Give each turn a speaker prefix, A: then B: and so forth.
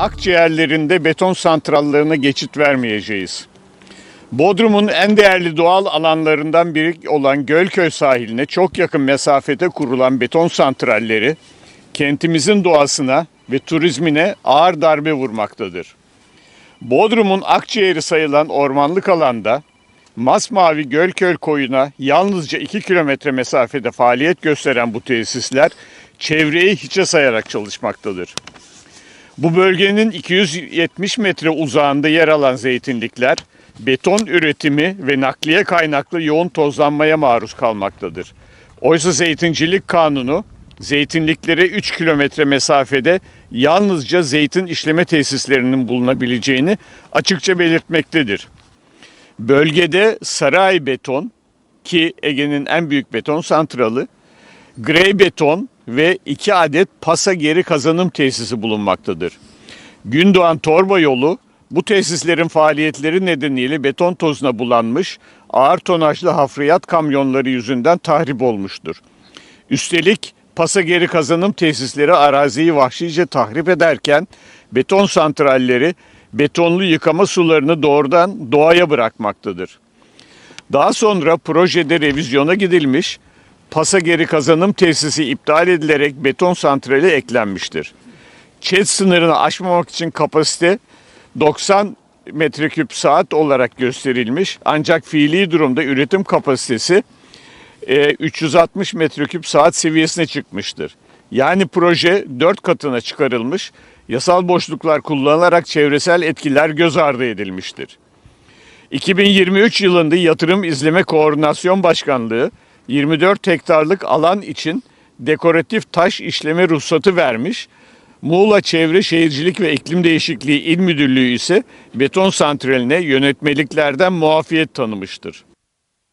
A: akciğerlerinde beton santrallarına geçit vermeyeceğiz. Bodrum'un en değerli doğal alanlarından biri olan Gölköy sahiline çok yakın mesafede kurulan beton santralleri kentimizin doğasına ve turizmine ağır darbe vurmaktadır. Bodrum'un akciğeri sayılan ormanlık alanda Masmavi Gölköy koyuna yalnızca 2 kilometre mesafede faaliyet gösteren bu tesisler çevreyi hiçe sayarak çalışmaktadır. Bu bölgenin 270 metre uzağında yer alan zeytinlikler beton üretimi ve nakliye kaynaklı yoğun tozlanmaya maruz kalmaktadır. Oysa zeytincilik kanunu zeytinliklere 3 kilometre mesafede yalnızca zeytin işleme tesislerinin bulunabileceğini açıkça belirtmektedir. Bölgede Saray Beton ki Ege'nin en büyük beton santralı, Grey Beton ve iki adet pasa geri kazanım tesisi bulunmaktadır. Gündoğan Torba yolu bu tesislerin faaliyetleri nedeniyle beton tozuna bulanmış ağır tonajlı hafriyat kamyonları yüzünden tahrip olmuştur. Üstelik pasa geri kazanım tesisleri araziyi vahşice tahrip ederken beton santralleri betonlu yıkama sularını doğrudan doğaya bırakmaktadır. Daha sonra projede revizyona gidilmiş, pasa geri kazanım tesisi iptal edilerek beton santrali eklenmiştir. ÇED sınırını aşmamak için kapasite 90 metreküp saat olarak gösterilmiş ancak fiili durumda üretim kapasitesi e, 360 metreküp saat seviyesine çıkmıştır. Yani proje 4 katına çıkarılmış, yasal boşluklar kullanılarak çevresel etkiler göz ardı edilmiştir. 2023 yılında Yatırım İzleme Koordinasyon Başkanlığı 24 hektarlık alan için dekoratif taş işleme ruhsatı vermiş. Muğla Çevre Şehircilik ve İklim Değişikliği İl Müdürlüğü ise beton santraline yönetmeliklerden muafiyet tanımıştır.